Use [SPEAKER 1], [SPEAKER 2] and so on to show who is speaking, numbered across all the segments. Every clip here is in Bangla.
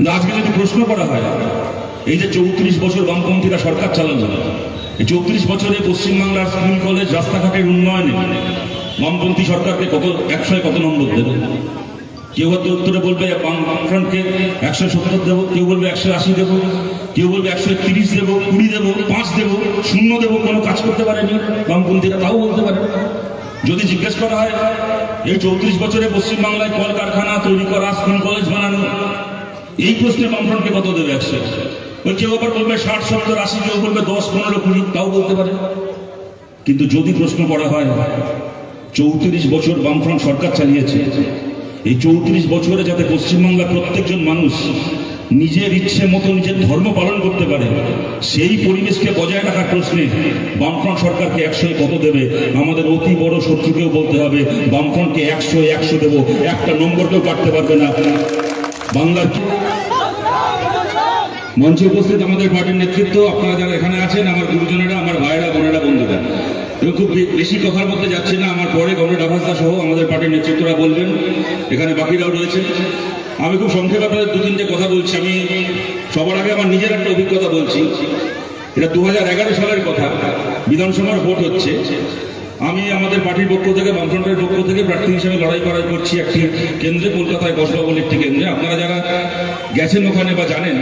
[SPEAKER 1] আজকে যদি প্রশ্ন করা হয়। এই যে চৌত্রিশ বছর বামপন্থীরা সরকার চালানো এই চৌত্রিশ বছরে পশ্চিমবাংলার স্কুল, কলেজ, রাস্তাঘাটের উন্নয়নে বামপন্থী সরকারকে কত একশো কত নম্বর দেবে? কেউ হয়তো উত্তরে বলবে, বামফ্রন্টকে একশো সত্তর দেবো, কেউ বলবে একশো আশি দেবো, কেউ বলবে একশো তিরিশ দেবো, কুড়ি দেবো, পাঁচ দেবো, শূন্য দেবো, কোনো কাজ করতে পারেনি। বামপন্থীরা তাও বলতে পারে। যদি জিজ্ঞেস করা হয়, এই চৌত্রিশ বছরে পশ্চিমবাংলায় কলকারখানা তৈরি করা, স্কুল, কলেজ বানানো এই প্রশ্নে বামফ্রন্টকে কত দেবে একশো? ওই কেউ আবার বলবে ষাট, সত্তর, আশি, কেউ বলবে দশ, পনেরো, কুড়ি, তাও বলতে পারে। কিন্তু যদি প্রশ্ন করা হয়, চৌত্রিশ বছর বামফ্রন্ট সরকার চালিয়েছে। এই চৌত্রিশ বছরে যাতে পশ্চিমবাংলার প্রত্যেকজন মানুষ নিজের ইচ্ছে মতো নিজের ধর্ম পালন করতে পারে, সেই পরিবেশকে বজায় রাখার প্রশ্নে বামফ্রন্ট সরকারকে একশো কত দেবে? আমাদের অতি বড় শত্রুকেও বলতে হবে, বামফ্রন্টকে একশো একশো দেবো। একটা নম্বরকেও কাটতে পারবে না। বাংলার মঞ্চে উপস্থিত আমাদের পার্টির নেতৃত্ব, আপনারা যারা এখানে আছেন, আমার গুরুজনেরা, আমার ভাইয়েরা, বোনেরা, বন্ধুরা। এবং খুব বেশি কথার মধ্যে যাচ্ছি না, আমার পরে কমরেড আভাসদা সহ আমাদের পার্টির নেতৃত্বরা বলবেন। এখানে বাকিরাও রয়েছে। আমি খুব সংক্ষেপে আপনাদের দু তিনটে কথা বলছি। আমি সবার আগে আমার নিজের একটা অভিজ্ঞতা বলছি। এটা দু হাজার এগারো সালের কথা। বিধানসভার ভোট হচ্ছে। আমি আমাদের পার্টির পক্ষ থেকে, বামফ্রন্টের পক্ষ থেকে প্রার্থী হিসেবে লড়াই করাই করছি একটি কেন্দ্রে, কলকাতায় কসবা বলে একটি কেন্দ্রে। আপনারা যারা গেছেন ওখানে বা জানেন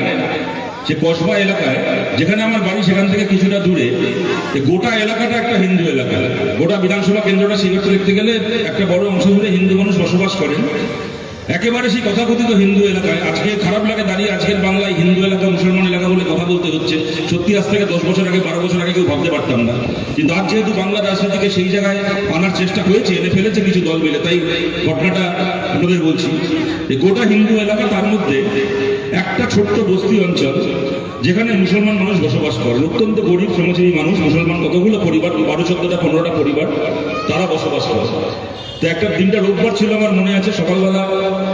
[SPEAKER 1] যে কসবা এলাকায়, যেখানে আমার বাড়ি সেখান থেকে কিছুটা দূরে গোটা এলাকাটা একটা হিন্দু এলাকা। গোটা বিধানসভা কেন্দ্রটা সিলেক্ট দেখতে গেলে একটা বড় অংশ জুড়ে হিন্দু মানুষ বসবাস করেন। একেবারে সেই কথাকথিত হিন্দু এলাকায়। আজকে খারাপ লাগে দাঁড়িয়ে, আজকের বাংলায় হিন্দু এলাকা মুসলমান এলাকা বলে কথা বলতে হচ্ছে। সত্যি আজ থেকে দশ বছর আগে, বারো বছর আগে কেউ ভাবতে পারতাম না। কিন্তু আজ যেহেতু বাংলা রাজনীতিকে সেই জায়গায় আনার চেষ্টা হয়েছে, এনে ফেলেছে কিছু দল মিলে, তাই ঘটনাটা আপনাদের বলছি। গোটা হিন্দু এলাকা তার মধ্যে একটা ছোট্ট বস্তি অঞ্চল যেখানে মুসলমান মানুষ বসবাস করেন অত্যন্ত গরিব শ্রমজীবী মানুষ, মুসলমান কতগুলো পরিবার, বারো চোদ্দটা, পনেরোটা পরিবার, তারা বসবাস করে। তো একটা দিনটা রোববার ছিল আমার মনে আছে, সকালবেলা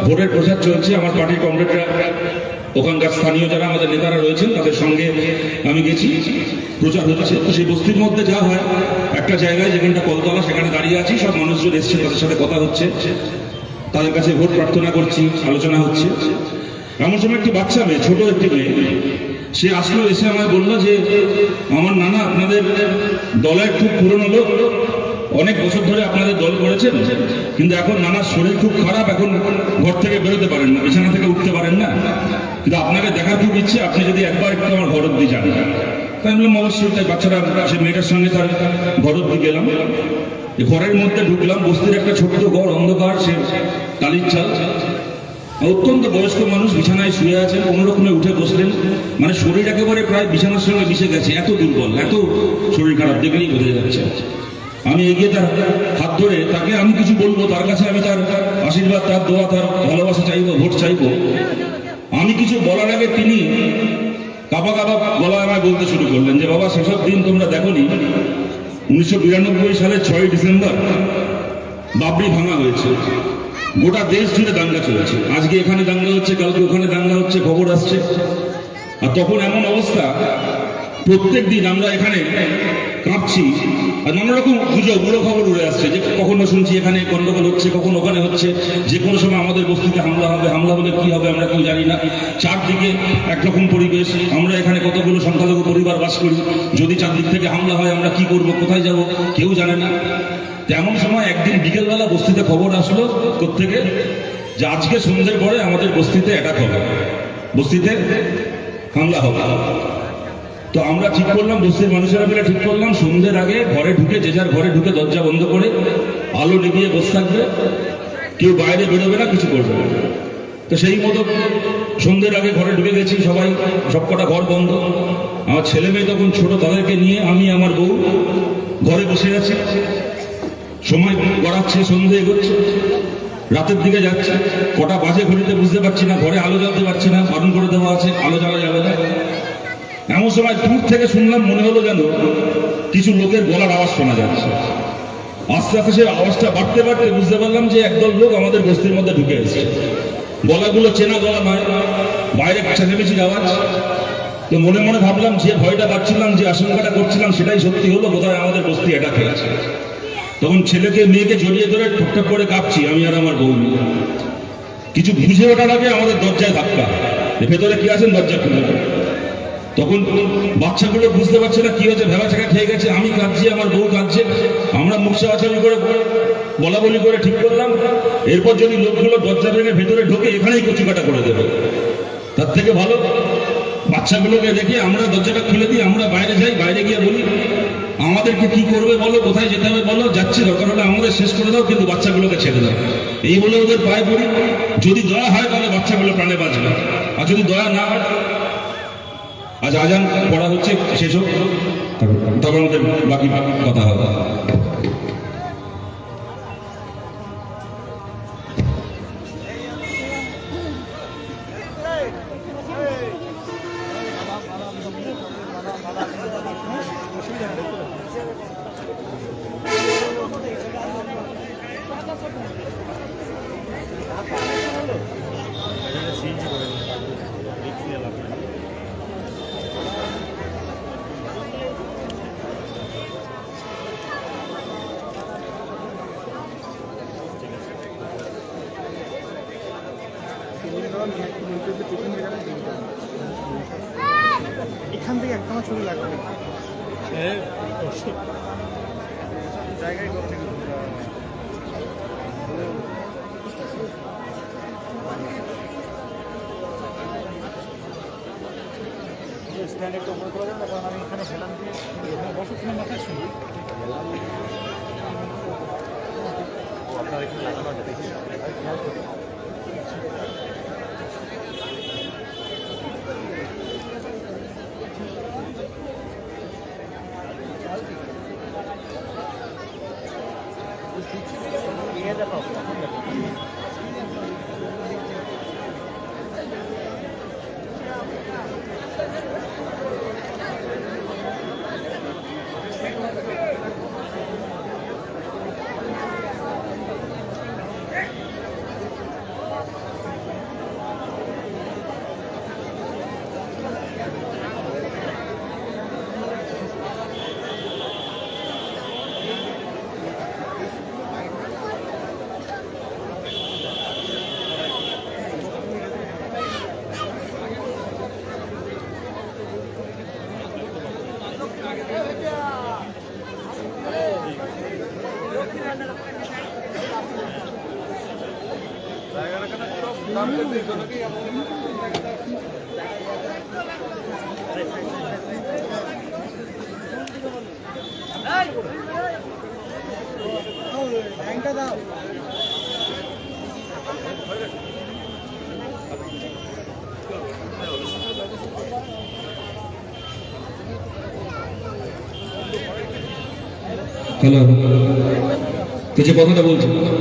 [SPEAKER 1] ভোটের প্রচার চলছে, আমার পার্টির কমরেডরা, ওখানকার স্থানীয় যারা আমাদের নেতারা রয়েছেন, তাদের সঙ্গে আমি গেছি, প্রচার হচ্ছে। তো সেই বস্তির মধ্যে যা হয়, একটা জায়গায় যেখানটা কলতলা, সেখানে দাঁড়িয়ে আছি, সব মানুষজন এসছে, তাদের সাথে কথা হচ্ছে। তাদের কাছে ভোট প্রার্থনা করছি, আলোচনা হচ্ছে। এমন সময় একটি বাচ্চা মেয়ে, ছোট একটি মেয়ে সে আসলো, এসে আমায় বলল যে আমার নানা, আপনাদের দলের খুব পুরনো লোক। অনেক বছর ধরে আপনাদের দল করেছেন, কিন্তু এখন নানার শরীর খুব খারাপ, এখন ঘর থেকে বেরোতে পারেন না, বিছানা থেকে উঠতে পারেন না। কিন্তু আপনাকে দেখার খুব ইচ্ছে, আপনি যদি একবার একটু আমার ঘর অব্দি যান। তাই বললাম, অবশ্যই। তাই বাচ্চারা, সে মেয়েটার সঙ্গে তার ঘর অব্দি গেলাম। ঘরের মধ্যে ঢুকলাম, বস্তির একটা ছোট্ট ঘর, অন্ধকার, সে টালির চাল অত্যন্ত বয়স্ক মানুষ বিছানায় শুয়ে আছেন কোনো রকমে উঠে বসলেন। মানে শরীর একেবারে প্রায় বিছানার সঙ্গে মিশে গেছে, এত দুর্বল, এত শরীর খারাপ, দেখলেই বোঝা যাচ্ছে। আমি এগিয়ে তার হাত ধরে, তাকে আমি কিছু বলব, তার কাছে আমি তার আশীর্বাদ, তার দোয়া, তার ভালোবাসা চাইব, ভোট চাইব। আমি কিছু বলার আগে তিনি কাপা কাপা গলা আমায় বলতে শুরু করলেন যে, বাবা, সেসব দিন তোমরা দেখোনি? উনিশশো বিরানব্বই সালের ছয়ই ডিসেম্বর বাবরি ভাঙা হয়েছে। গোটা দেশ জুড়ে দাঙ্গা চলেছে। আজকে এখানে দাঙ্গা হচ্ছে, কালকে ওখানে দাঙ্গা হচ্ছে, খবর আসছে। আর তখন এমন অবস্থা প্রত্যেক দিন আমরা এখানে কাঁপছি আর নানা রকম গুজব বড় খবর উড়ে আসছে যে কখনো শুনছি এখানে গন্ডগোল হচ্ছে, কখনো ওখানে হচ্ছে, যে কোনো সময় আমাদের বস্তিতে হামলা হবে, হামলা হলে কি হবে আমরা কেউ জানি না। চারদিকে একরকম পরিবেশ, আমরা এখানে কতগুলো সংখ্যালঘু পরিবার বাস করি, যদি চারদিক থেকে হামলা হয় আমরা কি করব, কোথায় যাব, কেউ জানে না। তেমন সময় একদিন বিকেলবেলা বস্তিতে খবর আসলো থেকে যে আজকে সন্ধ্যের পরে আমাদের বস্তিতে অ্যাটাক হবে। বস্তিতে হামলা হবে। তো আমরা ঠিক করলাম, বস্তির মানুষেরা মিলে ঠিক করলাম। সন্ধ্যের আগে ঘরে ঢুকে, যে যার ঘরে ঢুকে দরজা বন্ধ করে আলো নিভিয়ে বসে থাকবে। কেউ বাইরে বেরোবে না, কিছু করবে তো সেই মতো সন্ধ্যের আগে ঘরে ঢুকে গেছি, সবাই সবকটা ঘর বন্ধ। আমার ছেলে মেয়ে তখন ছোট, তাদেরকে নিয়ে আমি, আমার বউ ঘরে বসে আছি। সময় গড়াচ্ছে সন্ধে এগোচ্ছে, রাতের দিকে যাচ্ছে। কটা বাজে ঘড়িতে বুঝতে পারছি না, ঘরে আলো জ্বালতে পারছি না, বারণ করে দেওয়া আছে, আলো জ্বালা যাবে না এমন সময় দূর থেকে শুনলাম মনে হলো যেন কিছু লোকের গলার আওয়াজ শোনা যাচ্ছে। আস্তে আস্তে সেই আওয়াজটা বাড়তে বাড়তে বুঝতে পারলাম যে একদল লোক আমাদের বস্তির মধ্যে ঢুকে এসেছে। গলাগুলো চেনা গলা নয়, বাইরে চেঁচামেচির আওয়াজ। তো মনে মনে ভাবলাম যে ভয়টা পাচ্ছিলাম, যে আশঙ্কাটা করছিলাম, সেটাই সত্যি হলো, বোধহয় আমাদের বস্তি এটা খেয়েছে তখন ছেলেকে, মেয়েকে জড়িয়ে ধরে ঠকঠক করে কাঁপছি, আমি আর আমার বউ কিছু বুঝে ওঠার আগে আমাদের দরজায় ধাক্কা। ভেতরে কি আছেন? দরজা খুলে। তখন বাচ্চাগুলো বুঝতে পারছে না কি হয়েছে, ভেবা চাকা খেয়ে গেছে, আমি কাঁদছি, আমার বউ কাঁদছে, আমরা মুখ চাওয়াচাওয়ি করে বলা বলি করে ঠিক করলাম। এরপর যদি লোকগুলো দরজা ভেঙে ভেতরে ঢোকে, এখানেই কচুকাটা করে দেবে। তার থেকে ভালো, বাচ্চাগুলোকে দেখে আমরা দরজাটা খুলে দিই, আমরা বাইরে যাই, বাইরে গিয়ে বলি, আমাদেরকে কি করবে বলো, কোথায় যেতে হবে বলো, যাচ্ছি, দরকার হলে আমাদের শেষ করে দাও, কিন্তু বাচ্চাগুলোকে ছেড়ে দাও। এই বলে ওদের পায়ে পড়ি। যদি দয়া হয়, তাহলে বাচ্চাগুলো প্রাণে বাঁচবে। আর যদি দয়া না হয় আজ আজান পড়া হচ্ছে শেষ হোক। তারপর আমাদের বাকি কথা হবে।
[SPEAKER 2] এখান থেকে একটা ছবি লাগবে জায়গায় স্ট্যান্ডের তো উপরে করা যাবে কারণ আমি এখানে গেলাম দিয়ে এখানে বসো মাথায় শুনি আপনার এখানে লাগানো দেখি। খেয়াল করি নিয়ে দেখো দাও
[SPEAKER 1] হ্যালো যে কথাটা বলছেন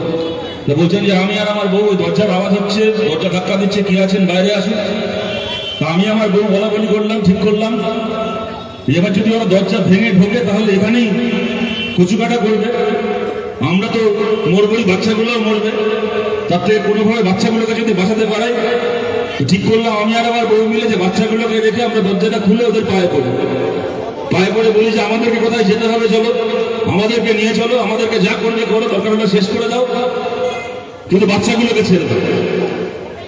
[SPEAKER 1] বলছেন যে আমি আর আমার বউ দরজার আওয়াজ হচ্ছে, দরজা ধাক্কা দিচ্ছে, কে আছেন? বাইরে আসুন। আমি আমার বউ বলা বলি করলাম, ঠিক করলাম। এবার যদি ওরা দরজা ভেঙে ঢোকে, তাহলে এখানেই কুচুকাটা করবে। আমরা তো মরবই, বাচ্চাগুলোও মরবে। তার থেকে কোনোভাবে বাচ্চাগুলোকে যদি বাঁচাতে পারাই ঠিক করলাম আমি আর আমার বউ মিলে যে বাচ্চাগুলোকে রেখে আমরা দরজাটা খুলে ওদের পায়ে পড়ি পায়ে পড়ে বলি যে, আমাদেরকে কোথায় যেতে হবে, চলো। আমাদেরকে নিয়ে চলো, আমাদেরকে যা করবে করো, দরকার হলে শেষ করে দাও। কিন্তু বাচ্চাগুলোকে ছেড়ে দাও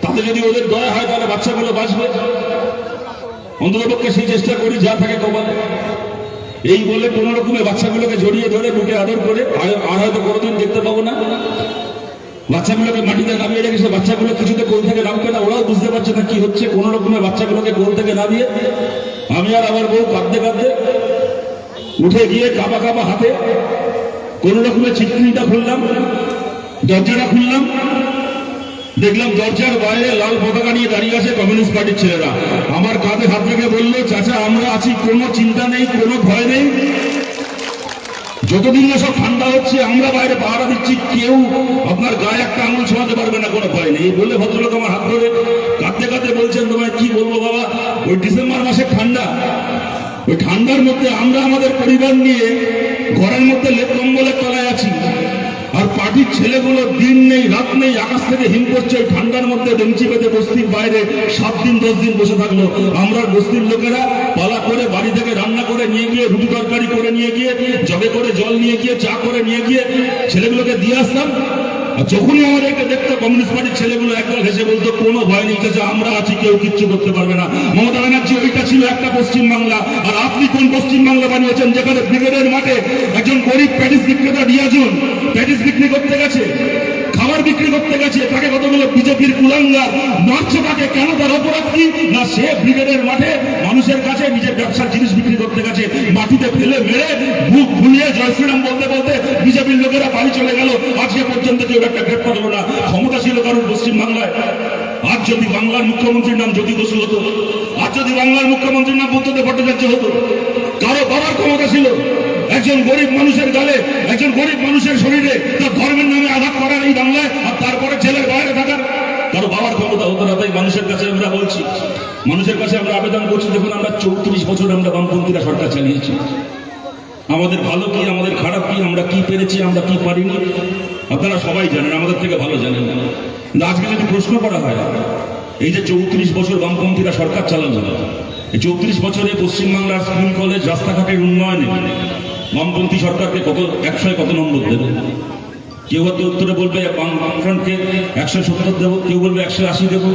[SPEAKER 1] তাতে যদি ওদের দয়া হয়, তাহলে বাচ্চাগুলো বাঁচবে। অন্ততপক্ষে সেই চেষ্টা করি, যা থাকে কপালে এই বলে কোনো রকমে বাচ্চাগুলোকে জড়িয়ে ধরে, বুকে আদর করে, আর- আর হয়তো কোনোদিন দেখতে পাবো না। বাচ্চাগুলোকে মাটিতে নামিয়ে রেখেছে বাচ্চাগুলো কিছুতে কোল থেকে নামবে না। ওরাও বুঝতে পারছে না কি হচ্ছে, কোনো রকমের বাচ্চাগুলোকে কোল থেকে নামিয়ে আমি আর আমার বউ কাঁদতে কাঁদতে উঠে গিয়ে কাপা কাপা হাতে কোন রকমের চিটকিনিটা খুললাম। দরজাটা খুললাম। দেখলাম দরজার বাইরে লাল পতাকা নিয়ে দাঁড়িয়ে আছে কমিউনিস্ট পার্টির ছেলেরা। আমার কাঁধে হাত রেখে বলল, চাচা, আমরা আছি, কোনো চিন্তা নেই, কোনো ভয় নেই। যতদিন না সব ঠান্ডা হচ্ছে, আমরা বাইরে পাহারা দিচ্ছি, কেউ আপনার গায়ে একটা আঙুল ছোঁয়াতে পারবে না, কোনো ভয় নেই। এই বলে ভদ্রলোক আমার হাত ধরে কাঁদতে কাঁদতে বলছেন, তোমায় কি বলব বাবা? ওই ডিসেম্বর মাসে ঠান্ডা। ওই ঠান্ডার মধ্যে আমরা আমাদের পরিবার নিয়ে ঘরের মধ্যে লেপ কম্বলের তলায় আছি। আর পার্টির ছেলেগুলো দিন নেই, রাত নেই, আকাশ থেকে হিম করছে ঠান্ডার মধ্যে বেঞ্চি পেতে বস্তির বাইরে সাত দিন, দশ দিন বসে থাকল। আমরা বস্তির লোকেরা পালা করে বাড়ি থেকে রান্না করে নিয়ে গিয়ে, রুটি তরকারি করে নিয়ে গিয়ে জবে করে জল নিয়ে গিয়ে, চা করে নিয়ে গিয়ে ছেলেগুলোকে দিয়ে আসতাম যখনই আমাদেরকে দেখতো কমিউনিস্ট পার্টির ছেলেগুলো একদল হেসে বলতো, কোনো ভয় নেই যে আমরা আছি, কেউ কিচ্ছু করতে পারবে না। মমতা ব্যানার্জি, ওইটা ছিল একটা পশ্চিমবাংলা। আর আপনি কোন পশ্চিমবাংলা বানিয়েছেন? যেখানে ব্রিগেডের মাঠে একজন গরিব প্যাটিস বিক্রেতা রিয়াজুন প্যাটিস বিক্রি করতে গেছে। বিক্রি করতে গেছে, তাকে কতগুলো বিজেপির কুলাঙ্গার মারছে তাকে, কেন তার অপরাধ? কি না সে ব্রিগেডের মাঠে মানুষের কাছে নিজের ব্যবসার জিনিস বিক্রি করতে গেছে, মাটিতে ফেলে মেরে বুক ভুলিয়ে জয় শ্রীরাম বলতে বলতে বিজেপির লোকেরা বাড়ি চলে গেল। আজকে পর্যন্ত কেউ একটা গ্রেপ্তার হলো না ক্ষমতা ছিল কারণ পশ্চিমবাংলায় আজ যদি বাংলার মুখ্যমন্ত্রীর নাম জ্যোতি বসু হতো, আজ যদি বাংলার মুখ্যমন্ত্রীর নাম বুদ্ধদেব ভট্টাচার্য হতো, কারও বাবার ক্ষমতা ছিল একজন গরিব মানুষের গালে, একজন গরিব মানুষের শরীরে তার ধর্মের নামে আঘাত করার এই বাংলায় আর তারপরে জেলের বাইরে থাকার কারও বাবার ক্ষমতা হতো না, তাই মানুষের কাছে আমরা বলছি, মানুষের কাছে আমরা আবেদন করছি, দেখুন আমরা চৌত্রিশ বছর আমরা বামপন্থীরা সরকার চালিয়েছি। আমাদের ভালো কি, আমাদের খারাপ কি, আমরা কি পেরেছি, আমরা কি পারিনি? আপনারা সবাই জানেন, আমাদের থেকে ভালো জানেন। কিন্তু আজকে যদি প্রশ্ন করা হয়, এই যে চৌত্রিশ বছর বামপন্থীরা সরকার চালানো এই চৌত্রিশ বছরে পশ্চিমবাংলার স্কুল, কলেজ, রাস্তাঘাটের উন্নয়নে বামপন্থী সরকারকে কত একশো কত নম্বর দেবে? কেউ হয়তো উত্তরে বলবে, বামফ্রন্টকে একশো সত্তর দেবো, কেউ বলবে একশো আশি দেবো,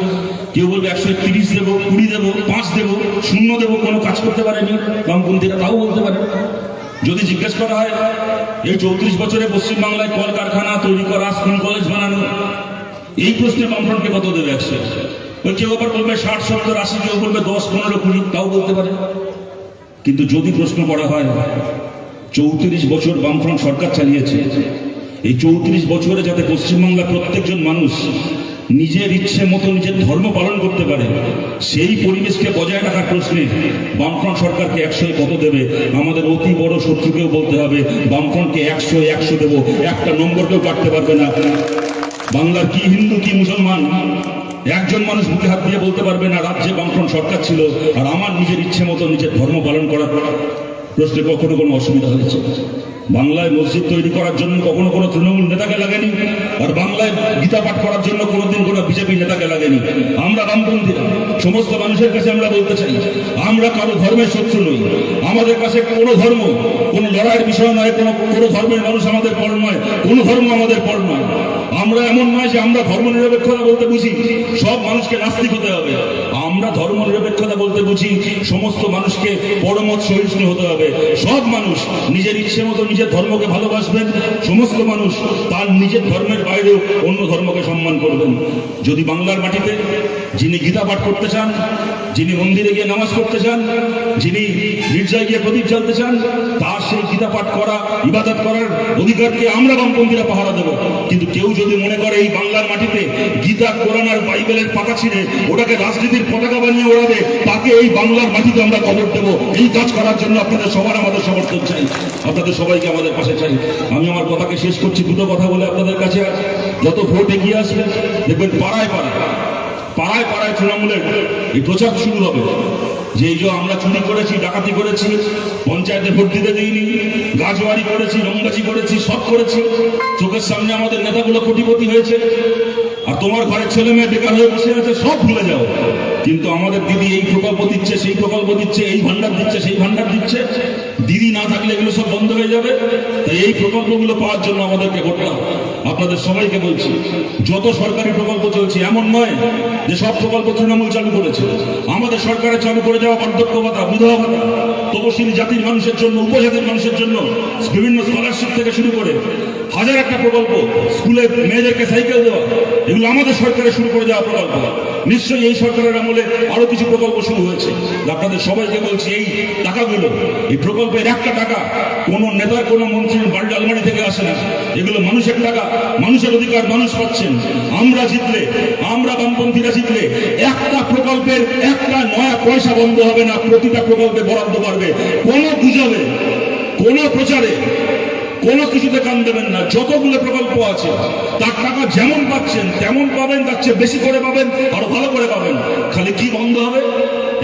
[SPEAKER 1] কেউ বলবে একশো তিরিশ দেবো, কুড়ি দেবো, পাঁচ দেবো, শূন্য দেবো, কোনো কাজ করতে পারেনি। বামপন্থীরা তাও বলতে পারে। যদি জিজ্ঞেস করা হয়, এই চৌত্রিশ বছরে পশ্চিমবাংলায় কলকারখানা তৈরি করা, স্কুল, কলেজ বানানো, এই প্রশ্নে বামফ্রন্টকে কত দেবে একশো? ওই কেউ আবার বলবে ষাট, সত্তর, আশি, কেউ বলবে দশ, পনেরো, কুড়ি, তাও বলতে পারে। কিন্তু যদি প্রশ্ন করা হয় চৌত্রিশ বছর বামফ্রন্ট সরকার চালিয়েছে। এই চৌত্রিশ বছরে যাতে পশ্চিমবাংলার প্রত্যেকজন মানুষ নিজের ইচ্ছে মতো নিজের ধর্ম পালন করতে পারে, সেই পরিবেশকে বজায় রাখার প্রশ্নে বামফ্রন্ট সরকারকে একশো কত দেবে? আমাদের অতি বড় শত্রুকেও বলতে হবে, বামফ্রন্টকে একশো একশো দেবো, একটা নম্বরকেও কাটতে পারবে না। বাংলার কি হিন্দু, কি মুসলমান, একজন মানুষ মুখে হাত দিয়ে বলতে পারবে না, রাজ্যে বামফ্রন্ট সরকার ছিল, আর আমার নিজের ইচ্ছে মতো নিজের ধর্ম পালন করার প্রশ্নে কখনো কোনো অসুবিধা হয়েছে বাংলায় মসজিদ তৈরি করার জন্য কখনো কোনো তৃণমূল নেতাকে লাগেনি, আর বাংলায় গীতা পাঠ করার জন্য কোনোদিন কোনো বিজেপি নেতাকে লাগেনি। আমরা বামপন্থীরা সমস্ত মানুষের কাছে আমরা বলতে চাই, আমরা কারও ধর্মের শত্রু নই। আমাদের কাছে কোনো ধর্ম, কোনো লড়াইয়ের বিষয় নয়, কোনো কোনো ধর্মের মানুষ আমাদের পর নয়, কোনো ধর্ম আমাদের পর নয়। আমরা এমন নয় যে আমরা ধর্ম নিরপেক্ষতা বলতে বুঝি, সব মানুষকে নাস্তিক হতে হবে। আমরা ধর্ম নিরপেক্ষতা বলতে বুঝি, সমস্ত মানুষকে পরমত সহিষ্ণু হতে হবে। সব মানুষ নিজের ইচ্ছে মতো নিজের ধর্মকে ভালোবাসবেন, সমস্ত মানুষ তার নিজের ধর্মের বাইরেও অন্য ধর্মকে সম্মান করবেন। যদি বাংলার মাটিতে যিনি গীতা পাঠ করতে চান, যিনি মন্দিরে গিয়ে নামাজ পড়তে চান, যিনি গির্জায় গিয়ে প্রদীপ জ্বালতে চান, তার সেই গীতা পাঠ করা, ইবাদত করার অধিকারকে আমরা বামপন্থীরা পাহারা দেব। কিন্তু কেউ যদি মনে করে এই বাংলার মাটিতে গীতা, কোরআন আর বাইবেলের পাতা ছিঁড়ে, ওটাকে রাজনীতির পতাকা বানিয়ে ওড়াবে তাকে এই বাংলার মাটিতে আমরা কবর দেব। এই কাজ করার জন্য আপনাদের সবার আমাদের সমর্থন চাই। আপনাদের সবাইকে আমাদের পাশে চাই। আমি আমার কথাকে শেষ করছি, দুটো কথা বলে আপনাদের কাছে যত ভোট এগিয়ে আসবে, দেখবেন পাড়ায় পাড়ায় পাড়ায় পাড়ায় তৃণমূলের এই প্রচার শুরু হবে। যে এই যে আমরা চুরি করেছি, ডাকাতি করেছি, পঞ্চায়েতে ভোট দিতে দিইনি, গাছবাড়ি করেছি, রংবাজি করেছি, সব করেছি, চোখের সামনে আমাদের নেতাগুলো কোটিপতি হয়েছে। আর তোমার ঘরের ছেলে মেয়ে বেকার হয়ে বসে আছে, সব ভুলে যাও। কিন্তু আমাদের দিদি এই প্রকল্প দিচ্ছে, সেই প্রকল্প দিচ্ছে, এই ভান্ডার দিচ্ছে, সেই ভান্ডার দিচ্ছে। দিদি না থাকলে এগুলো সব বন্ধ হয়ে যাবে। তাই এই প্রকল্পগুলো পাওয়ার জন্য আমাদেরকে ভোটটা আপনাদের সবাইকে বলছি, যত সরকারি প্রকল্প চলছে এমন নয় যে সব প্রকল্প তৃণমূল চালু করেছে। আমাদের সরকারের চালু করে যাওয়া বার্ধক্য ভাতা, বিধবা তপশিলি জাতির মানুষের জন্য, উপজাতির মানুষের জন্য বিভিন্ন স্কলারশিপ থেকে শুরু করে হাজার একটা প্রকল্প, স্কুলে মেয়েদেরকে সাইকেল দেওয়া, এগুলো আমাদের সরকারে শুরু করে দেওয়া প্রকল্প। নিশ্চয়ই এই সরকারের আমলে আরও কিছু প্রকল্প শুরু হয়েছে। আপনাদের সবাইকে বলছি, এই টাকাগুলো, এই প্রকল্পের একটা টাকা কোনো নেতার, কোনো মন্ত্রীর বাড়ির আলমারি থেকে আসে না। এগুলো মানুষের টাকা, মানুষের অধিকার মানুষ পাচ্ছেন। আমরা জিতলে, আমরা বামপন্থীরা জিতলে একটা প্রকল্পের একটা নয়া পয়সা বন্ধ হবে না, প্রতিটা প্রকল্পে বরাদ্দ পারবে কোনো গুজবে, কোনো প্রচারে কোনো কিছুতে কান দেবেন না। যতগুলো প্রকল্প আছে, তার টাকা যেমন পাচ্ছেন, তেমন পাবেন, তার চেয়ে বেশি করে পাবেন, আরও ভালো করে পাবেন। খালি কি বন্ধ হবে?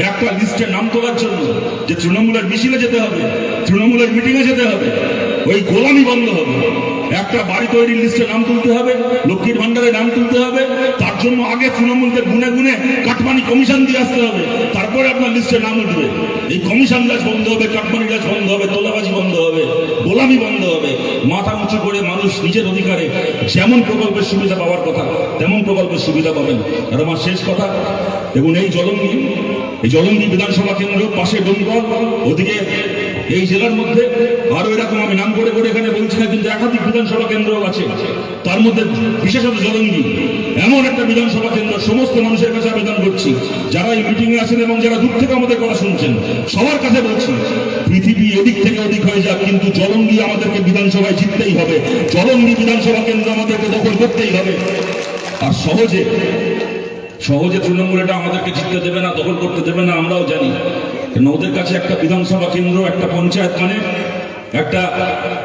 [SPEAKER 1] একটা লিস্টে নাম তোলার জন্য যে তৃণমূলের মিছিলে যেতে হবে, তৃণমূলের মিটিংয়ে যেতে হবে, ওই গোলামি বন্ধ হবে। একটা বাড়ি তৈরির লিস্টে নাম তুলতে হবে, লক্ষ্মীর ভান্ডারে নাম তুলতে হবে, তার জন্য আগে তৃণমূলকে গুনে গুনে কাটমানি কমিশন দিয়ে আসতে হবে, তারপরে আপনার লিস্টে নাম উঠবে। এই কমিশন গাছ বন্ধ হবে, কাটমানি গাছ বন্ধ হবে, তোলাবাজি বন্ধ হবে, গোলামি বন্ধ হবে, মাথা উঁচু করে মানুষ নিজের অধিকারে যেমন প্রকল্পের সুবিধা পাওয়ার কথা, তেমন প্রকল্পের সুবিধা পাবেন। আর আমার শেষ কথা, দেখুন, এই জলঙ্গি এই জলঙ্গি বিধানসভা কেন্দ্র পাশে ডোমকল, ওদিকে এই জেলার মধ্যে আরও এরকম আমি নাম করে করে এখানে বলছি না, কিন্তু একাধিক বিধানসভা কেন্দ্র আছে। তার মধ্যে বিশেষত জলঙ্গি, এমন একটা বিধানসভা কেন্দ্র সমস্ত মানুষের কাছে আবেদন করছি। যারা এই মিটিং এ আছেন এবং যারা দূর থেকে আমাদের কথা শুনছেন, সবার কাছে বলছি, পৃথিবী এদিক থেকে ওদিক হয়ে যাক, কিন্তু জলঙ্গি আমাদেরকে বিধানসভায় জিততেই হবে। জলঙ্গি বিধানসভা কেন্দ্র আমাদেরকে দখল করতেই হবে। আর সহজে সহজে তৃণমূল এটা আমাদেরকে জিততে দেবে না, দখল করতে দেবে না, আমরাও জানি। কেন ওদের কাছে একটা বিধানসভা কেন্দ্র, একটা পঞ্চায়েত মানে একটা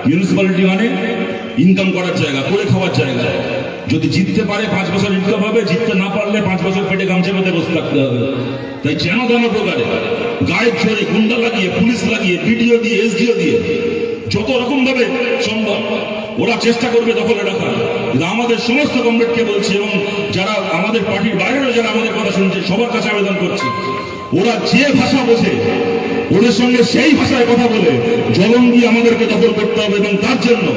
[SPEAKER 1] মিউনিসিপ্যালিটি মানে ইনকাম করার জায়গা, করে খাওয়ার জায়গা। যদি জিততে পারে, পাঁচ বছর ইনকাম হবে, জিততে না পারলে পাঁচ বছর পেটে গামছা বেঁধে বসে থাকতে হবে। তাই যেন তেন প্রকারে গায়ের জোরে গুন্ডা লাগিয়ে, পুলিশ লাগিয়ে, বিডিও দিয়ে, এসডিও দিয়ে, যত রকম ভাবে সম্ভব, ওরা চেষ্টা করবে দখলে রাখা কিন্তু আমাদের সমস্ত কমরেডকে বলছি এবং যারা আমাদের পার্টির বাইরেও যারা আমাদের কথা শুনছে, সবার কাছে আবেদন করছি। ওরা যে ভাষা বোঝে, ওদের সঙ্গে সেই ভাষায় কথা বলে জলঙ্গি আমাদেরকে দখল করতে হবে এবং তার জন্য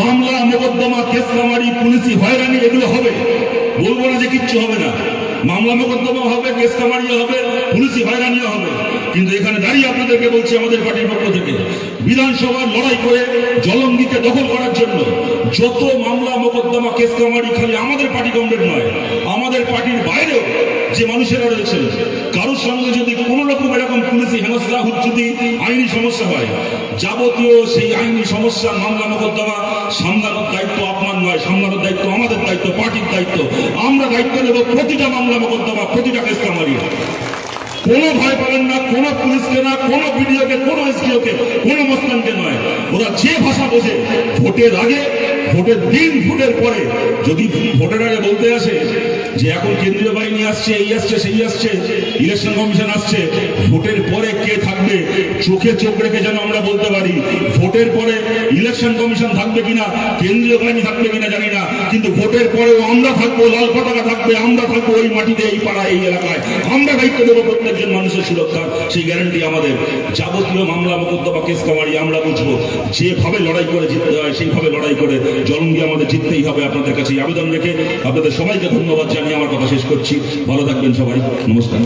[SPEAKER 1] মামলা, মোকদ্দমা, কেস কামারি পুলিশি হয়রানি এগুলো হবে। বলব না যে কিচ্ছু হবে না। মামলা মোকদ্দমা হবে, কেস কামারিও হবে, পুলিশি হয়রানিও হবে। কিন্তু এখানে দাঁড়িয়ে আপনাদেরকে বলছি, আমাদের পার্টির পক্ষ থেকে, বিধানসভার লড়াই করে জলঙ্গিকে দখল করার জন্য যত মামলা, মোকদ্দমা কেস কামারি খালি আমাদের পার্টি কমরেড নয়, আমাদের পার্টির বাইরেও যে মানুষেরা রয়েছেন, কারোর সঙ্গে যদি কোন রকম এরকম পুলিশি হেনস্থা, হুজ্জুতি, আইনি সমস্যা হয়, যাবতীয় সেই আইনি সমস্যা মামলা, মোকদ্দমা, সামলানোর দায়িত্ব আপনার নয়, সামলানোর দায়িত্ব আমাদের দায়িত্ব, পার্টির দায়িত্ব। আমরা দায়িত্ব নেব প্রতিটা মামলা, মোকদ্দমা, প্রতিটা কেস কামারি কোনো ভয় পাবেন না, কোনো পুলিশকে না, কোনো বিডিওকে, কোনো এসডিওকে, কোনো মুসলিমকে নয়। ওরা যে ভাষা বোঝে, ভোটের আগে, ভোটের দিন, ভোটের পরে, যদি ভোটের আগে বলতে আসে যে এখন কেন্দ্রীয় বাহিনী আসছে, এই আসছে, সেই আসছে, ইলেকশন কমিশন আসছে, ভোটের পরে কে থাকবে চোখে চোখ রেখে যেন আমরা বলতে পারি, ভোটের পরে ইলেকশন কমিশন থাকবে কিনা, কেন্দ্রীয় বাহিনী থাকবে কিনা জানি না, কিন্তু ভোটের পরেও আমরা থাকব, লাল পতাকা থাকবে, আমরা থাকব এই মাটিতে, এই পাড়া, এই এলাকায়। আমরা দায়িত্ব দেবো প্রত্যেকজন মানুষের সুরক্ষা সেই গ্যারান্টি আমাদের। যাবতীয় মামলা, মোকদ্দমা, কেস কামারি আমরা বুঝব। যেভাবে লড়াই করে জিততে হয় সেইভাবে লড়াই করে জলঙ্গি আমাদের জিততেই হবে আপনাদের কাছে আবেদন রেখে আপনাদের সবাইকে ধন্যবাদ জানিয়ে আমার কথা শেষ করছি। ভালো থাকবেন সবাই। নমস্কার।